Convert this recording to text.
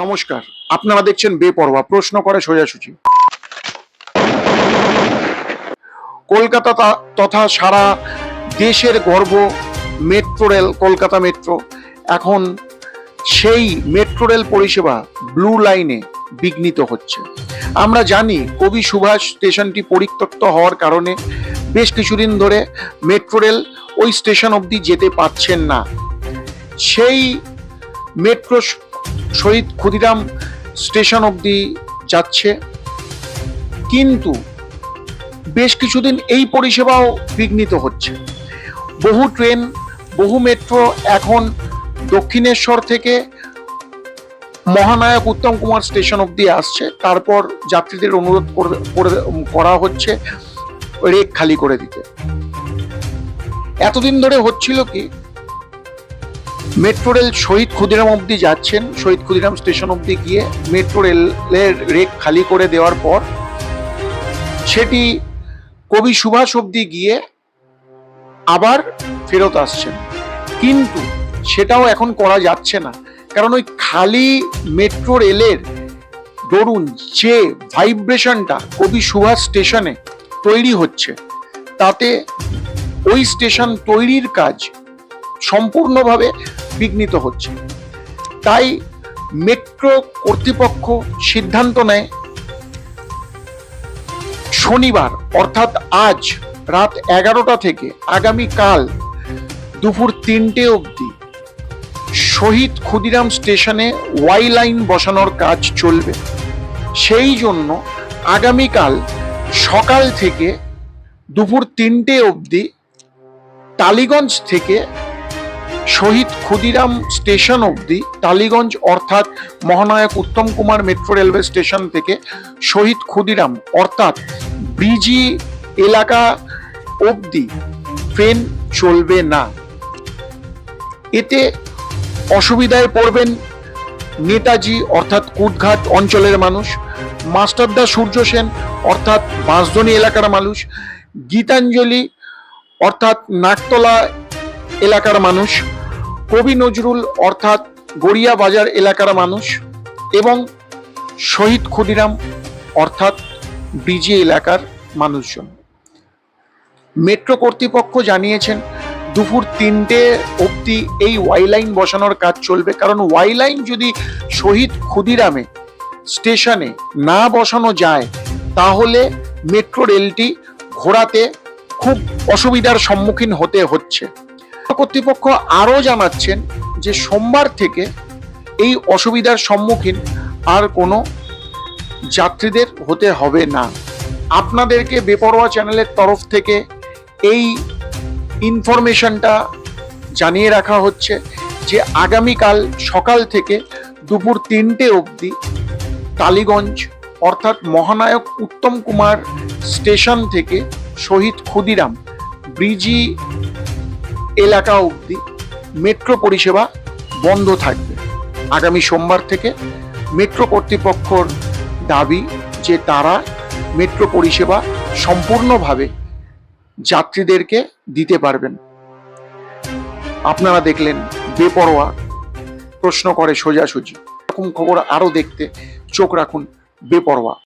নমস্কার। আপনারা দেখছেন বেপরোয়া। প্রশ্ন করে সোজাসুজি। কলকাতা তথা সারা দেশের গর্ব মেট্রো রেল, কলকাতা মেট্রো। এখন সেই মেট্রো রেল পরিষেবা ব্লু লাইনে বিঘ্নিত হচ্ছে। আমরা জানি, কবি সুভাষ স্টেশনটি পরিত্যক্ত হওয়ার কারণে বেশ কিছুদিন ধরে মেট্রো রেল ওই স্টেশন অবধি যেতে পারছেন না। সেই মেট্রো শহীদ ক্ষুদিরাম স্টেশন অবধি যাচ্ছে। কিন্তু বেশ কিছুদিন এই পরিষেবাও বিঘ্নিত হচ্ছে। বহু ট্রেন, বহু মেট্রো এখন দক্ষিণেশ্বর থেকে মহানায়ক উত্তম কুমার স্টেশন অবধি আসছে। তারপর যাত্রীদের অনুরোধ করা হচ্ছে রেক খালি করে দিতে। এতদিন ধরে হচ্ছিল কি মেট্রো রেল শহীদ ক্ষুদিরাম অবধি যাচ্ছেন। শহীদ ক্ষুদিরাম স্টেশন অবধি গিয়ে মেট্রো রেলের রেক খালি করে দেওয়ার পর সেটি কবি সুভাষ অবধি গিয়ে আবার ফেরত আসছেন। কিন্তু সেটাও এখন করা যাচ্ছে না। কারণ ওই খালি মেট্রো রেলের দরুন যে ভাইব্রেশনটা কবি সুভাষ স্টেশনে তৈরি হচ্ছে, তাতে ওই স্টেশন তৈরির কাজ সম্পূর্ণভাবে বিঘ্নিত হচ্ছে। তাই মেট্রো কর্তৃপক্ষ সিদ্ধান্ত নেয়, শনিবার, অর্থাৎ আজ রাত এগারোটা থেকে আগামীকাল দুপুর তিনটে অবধি শহীদ ক্ষুদিরাম স্টেশনে ওয়াই লাইন বসানোর কাজ চলবে। সেই জন্য আগামীকাল সকাল থেকে দুপুর তিনটে অবধি টালিগঞ্জ থেকে শহীদ ক্ষুদিরাম স্টেশন অবধি টালিগঞ্জ অর্থাৎ মহানায়ক Uttam Kumar metro railway station থেকে শহীদ ক্ষুদিরাম অর্থাৎ ব্রিজি এলাকা অবধি ট্রেন চলবে না। এতে অসুবিধায় পড়বেন নেতাজি অর্থাৎ কুটঘাট অঞ্চলের মানুষ, মাস্টারদা সূর্য সেন অর্থাৎ বাঁশদনি এলাকার মানুষ, গীতাঞ্জলি অর্থাৎ নাকতলা এলাকার মানুষ কবি নজরুল অর্থাৎ গড়িয়া বাজার এলাকার মানুষ এবং শহীদ ক্ষুদিরাম অর্থাৎ ব্রিজি এলাকার মানুষজন। মেট্রো কর্তৃপক্ষ জানিয়েছেন, দুপুর তিনটে অবধি এই ওয়াই লাইন বসানোর কাজ চলবে। কারণ ওয়াই লাইন যদি শহীদ ক্ষুদিরামে স্টেশনে না বসানো যায়, তাহলে মেট্রো রেলটি ঘোরাতে খুব অসুবিধার সম্মুখীন হতে হচ্ছে। কর্তৃপক্ষ আরও জানাচ্ছেন যে সোমবার থেকে এই অসুবিধার সম্মুখীন আর কোনো যাত্রীদের হতে হবে না। আপনাদেরকে বেপরোয়া চ্যানেলের তরফ থেকে এই ইনফরমেশনটা জানিয়ে রাখা হচ্ছে যে আগামীকাল সকাল থেকে দুপুর তিনটে অবধি টালিগঞ্জ অর্থাৎ মহানায়ক উত্তম কুমার স্টেশন থেকে শহীদ ক্ষুদিরাম, ব্রিজি এলাকা অবধি মেট্রো পরিষেবা বন্ধ থাকবে। আগামী সোমবার থেকে মেট্রো কর্তৃপক্ষর দাবি যে তারা মেট্রো পরিষেবা সম্পূর্ণভাবে যাত্রীদেরকে দিতে পারবেন। আপনারা দেখলেন বেপরোয়া প্রশ্ন করে সোজাসুজি। এরকম খবর আরও দেখতে চোখ রাখুন বেপরোয়া।